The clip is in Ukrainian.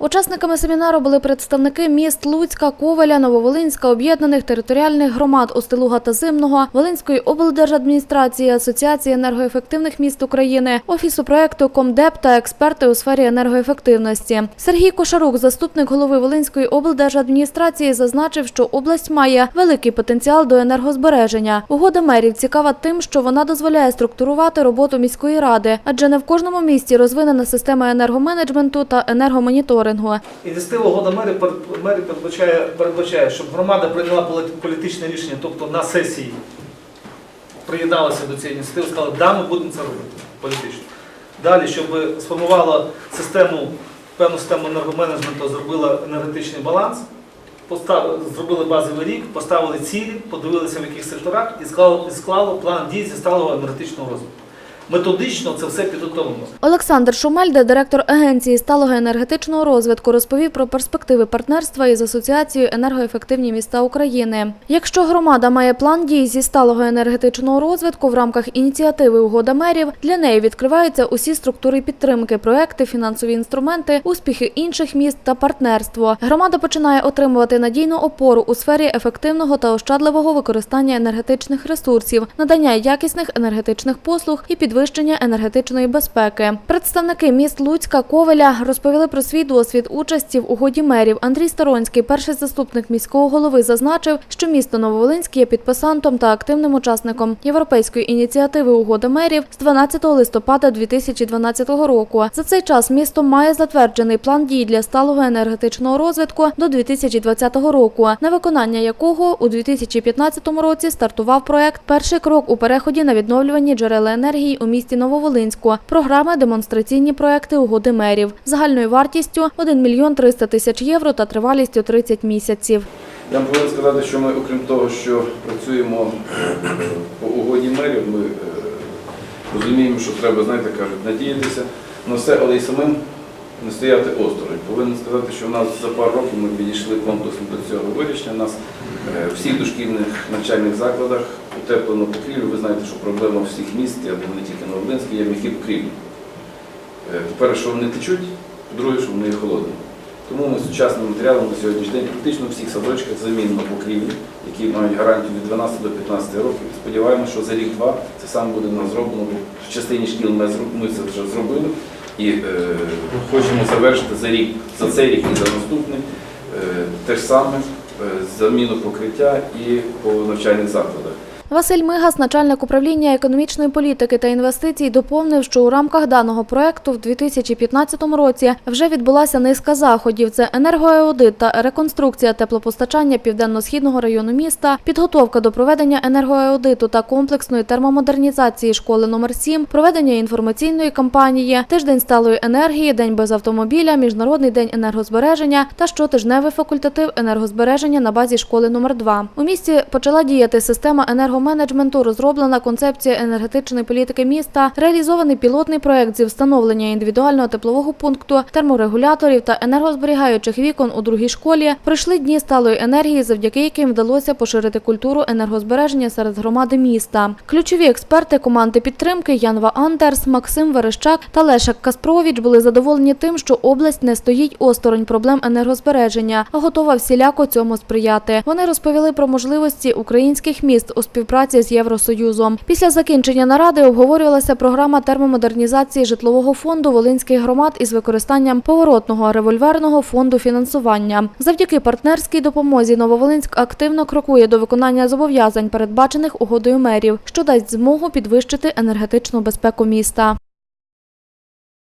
Учасниками семінару були представники міст Луцька, Ковеля, Нововолинська, об'єднаних територіальних громад Остилуга та Зимного, Волинської облдержадміністрації, Асоціації енергоефективних міст України, офісу проекту Комдеп та експерти у сфері енергоефективності. Сергій Кошарук, заступник голови Волинської облдержадміністрації, зазначив, що область має великий потенціал до енергозбереження. Угода мерів цікава тим, що вона дозволяє структурувати роботу міської ради, адже не в кожному місті розвинена система енергоменеджменту та енергомоніторингу. Ініціатива угода мери пер- мери передбачає, передбачає, щоб громада прийняла політичне рішення, тобто на сесії приєдналася до цієї ініціативи, сказали, да, ми будемо це робити політично. Далі, щоб сформувала систему, певну систему енергоменеджменту, зробила енергетичний баланс, постав- зробили базовий рік, поставили цілі, подивилися в яких секторах і склало, і склало план дій зі сталого енергетичного розвитку. Методично це все підготовлено. Олександр Шумельде, директор Агенції сталого енергетичного розвитку, розповів про перспективи партнерства із Асоціацією енергоефективні міста України. Якщо громада має план дій зі сталого енергетичного розвитку в рамках ініціативи Угода мерів, для неї відкриваються усі структури підтримки, проекти, фінансові інструменти, успіхи інших міст та партнерство. Громада починає отримувати надійну опору у сфері ефективного та ощадливого використання енергетичних ресурсів, надання якісних енергетичних послуг і підвищення енергетичної безпеки. Представники міст Луцька, Ковеля розповіли про свій досвід участі в угоді мерів. Андрій Сторонський, перший заступник міського голови, зазначив, що місто Нововолинськ є підписантом та активним учасником європейської ініціативи Угода мерів з 12 листопада 2012 року. За цей час місто має затверджений план дій для сталого енергетичного розвитку до 2020 року, на виконання якого у 2015 році стартував проект Перший крок у переході на відновлювані джерела енергії у місті Нововолинську. Програма демонстраційні проекти угоди мерів загальною вартістю 1 мільйон 300 тисяч євро та тривалістю 30 місяців. Я вам повинен сказати, що ми, окрім того, що працюємо по угоді мерів, ми е, розуміємо, що треба, знаєте, кажуть, надіятися на все, але й самим не стояти осторонь. Повинен сказати, що в нас за пару років ми підійшли комплексно до цього вирішення. У нас е, всіх дошкільних навчальних закладах утеплено покрівлю. Ви знаєте, що проблема всіх міст, я думаю, не тільки Новолинській, є м'які покрівлі. Е, По-перше, що вони течуть, по-друге, що вони холодні. Тому ми сучасним матеріалом на сьогоднішній день практично в всіх садочках замінено покрівлі, які мають гарантію від 12 до 15 років. Сподіваємося, що за рік-два це саме буде в нас зроблено. В частині шкіл ми це вже зробили і е, хочемо завершити за рік, за цей рік і за наступний е, те ж саме е, заміну покриття і по навчальних закладах. Василь Мигас, начальник управління економічної політики та інвестицій, доповнив, що у рамках даного проекту в 2015 році вже відбулася низка заходів: це енергоаудит та реконструкція теплопостачання південно-східного району міста, підготовка до проведення енергоаудиту та комплексної термомодернізації школи номер 7 проведення інформаційної кампанії, тиждень сталої енергії, день без автомобіля, міжнародний день енергозбереження та щотижневий факультатив енергозбереження на базі школи номер 2 У місті почала діяти система енергоменеджменту, розроблена концепція енергетичної політики міста, реалізований пілотний проект зі встановлення індивідуального теплового пункту, терморегуляторів та енергозберігаючих вікон у другій школі. Пройшли дні сталої енергії, завдяки яким вдалося поширити культуру енергозбереження серед громади міста. Ключові експерти команди підтримки Янва Андерс, Максим Верещак та Лешак Каспровіч були задоволені тим, що область не стоїть осторонь проблем енергозбереження, а готова всіляко цьому сприяти. Вони розповіли про можливості українських міст у співпраці з Євросоюзом. Після закінчення наради обговорювалася програма термомодернізації житлового фонду волинських громад із використанням поворотного револьверного фонду фінансування. Завдяки партнерській допомозі Нововолинськ активно крокує до виконання зобов'язань, передбачених угодою мерів, що дасть змогу підвищити енергетичну безпеку міста.